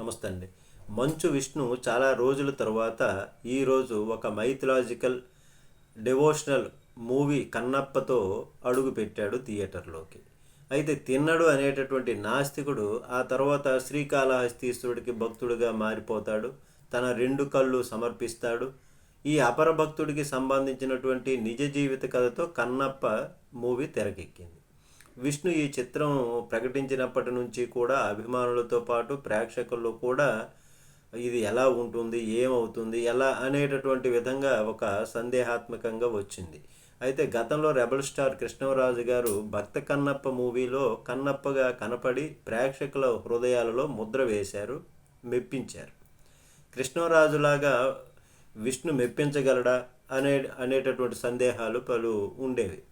నమస్తే అండి. మంచు విష్ణు చాలా రోజుల తర్వాత ఈరోజు ఒక మైథలాజికల్ డివోషనల్ మూవీ కన్నప్పతో అడుగు పెట్టాడు థియేటర్లోకి అయితే తిన్నడు అనేటటువంటి నాస్తికుడు ఆ తర్వాత శ్రీకాళహస్తీశ్వరుడికి భక్తుడిగా మారిపోతాడు. తన రెండు కళ్ళు సమర్పిస్తాడు. ఈ అపర భక్తుడికి సంబంధించినటువంటి నిజ జీవిత కథతో కన్నప్ప మూవీ తెరకెక్కింది. విష్ణు ఈ చిత్రం ప్రకటించినప్పటి నుంచి కూడా అభిమానులతో పాటు ప్రేక్షకుల్లో కూడా ఇది ఎలా ఉంటుంది ఏమవుతుంది ఎలా అనేటటువంటి విధంగా ఒక సందేహాత్మకంగా వచ్చింది. అయితే గతంలో రెబల్ స్టార్ కృష్ణరాజు గారు భక్త కన్నప్ప మూవీలో కన్నప్పగా కనపడి ప్రేక్షకుల హృదయాలలో ముద్ర వేశారు మెప్పించారు. కృష్ణరాజులాగా విష్ణు మెప్పించగలడా అనే అనేటటువంటి సందేహాలు పలు ఉండేవి.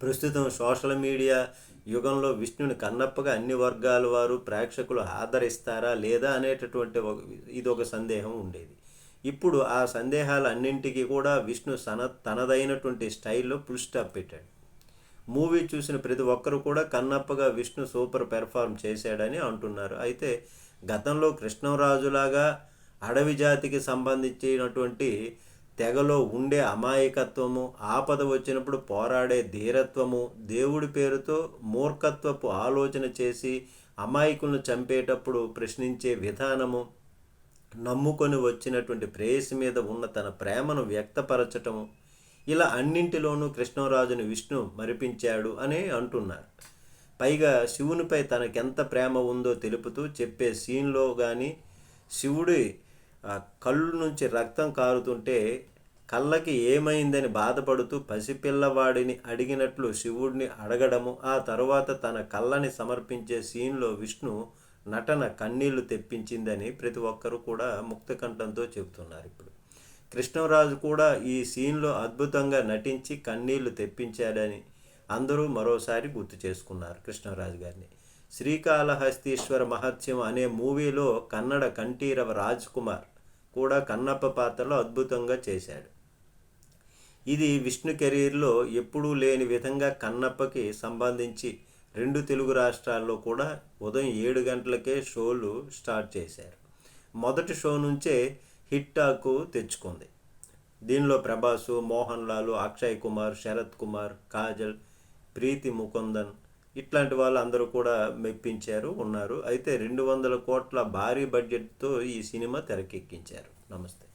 ప్రస్తుతం సోషల్ మీడియా యుగంలో విష్ణుని కన్నప్పగా అన్ని వర్గాల వారు ప్రేక్షకులు ఆదరిస్తారా లేదా అనేటటువంటి ఒక ఇది ఒక సందేహం ఉండేది. ఇప్పుడు ఆ సందేహాలు అన్నింటికీ కూడా విష్ణు సన తనదైనటువంటి స్టైల్లో ఫుల్ స్టాప్ పెట్టాడు. మూవీ చూసిన ప్రతి ఒక్కరు కూడా కన్నప్పగా విష్ణు సూపర్ పెర్ఫార్మ్ చేశాడని అంటున్నారు. అయితే గతంలో కృష్ణరాజులాగా అడవి జాతికి సంబంధించినటువంటి తెగలో ఉండే అమాయకత్వము ఆపద వచ్చినప్పుడు పోరాడే ధీరత్వము దేవుడి పేరుతో మూర్ఖత్వపు ఆలోచన చేసి అమాయకులను చంపేటప్పుడు ప్రశ్నించే విధానము నమ్ముకొని వచ్చినటువంటి ప్రేయసి మీద ఉన్న తన ప్రేమను వ్యక్తపరచటము. ఇలా అన్నింటిలోనూ కృష్ణరాజును విష్ణు మరిపించాడు అని అంటున్నారు. పైగా శివునిపై తనకెంత ప్రేమ ఉందో తెలుపుతూ చెప్పే సీన్లో కానీ శివుడి కళ్ళు నుంచి రక్తం కారుతుంటే కళ్ళకి ఏమైందని బాధపడుతూ పసిపిల్లవాడిని అడిగినట్లు శివుడిని అడగడము ఆ తరువాత తన కళ్ళని సమర్పించే సీన్లో విష్ణు నటన కన్నీళ్ళు తెప్పించిందని ప్రతి ఒక్కరూ కూడా ముక్తకంఠంతో చెబుతున్నారు ఇప్పుడు. కృష్ణరాజు కూడా ఈ సీన్లో అద్భుతంగా నటించి కన్నీళ్ళు తెప్పించాడని అందరూ మరోసారి గుర్తు చేసుకున్నారు కృష్ణరాజు గారిని. శ్రీకాళహస్తీశ్వర మహత్యం అనే మూవీలో కన్నడ కంఠీరవ రాజ్ కుమార్ కూడా కన్నప్ప పాత్రలో అద్భుతంగా చేశాడు. ఇది విష్ణు కెరీర్లో ఎప్పుడూ లేని విధంగా కన్నప్పకి సంబంధించి రెండు తెలుగు రాష్ట్రాల్లో కూడా ఉదయం ఏడు గంటలకే షోలు స్టార్ట్ చేశారు. మొదటి షో నుంచే హిట్టాకు తెచ్చుకుంది. దీనిలో ప్రభాసు మోహన్ లాల్ అక్షయ్ కుమార్ శరత్ కుమార్ కాజల్ ప్రీతి ముకుందన్ ఇట్లాంటి వాళ్ళు అందరూ కూడా మెప్పించారు ఉన్నారు. అయితే రెండు వందల కోట్ల భారీ బడ్జెట్తో ఈ సినిమా తెరకెక్కించారు. నమస్తే.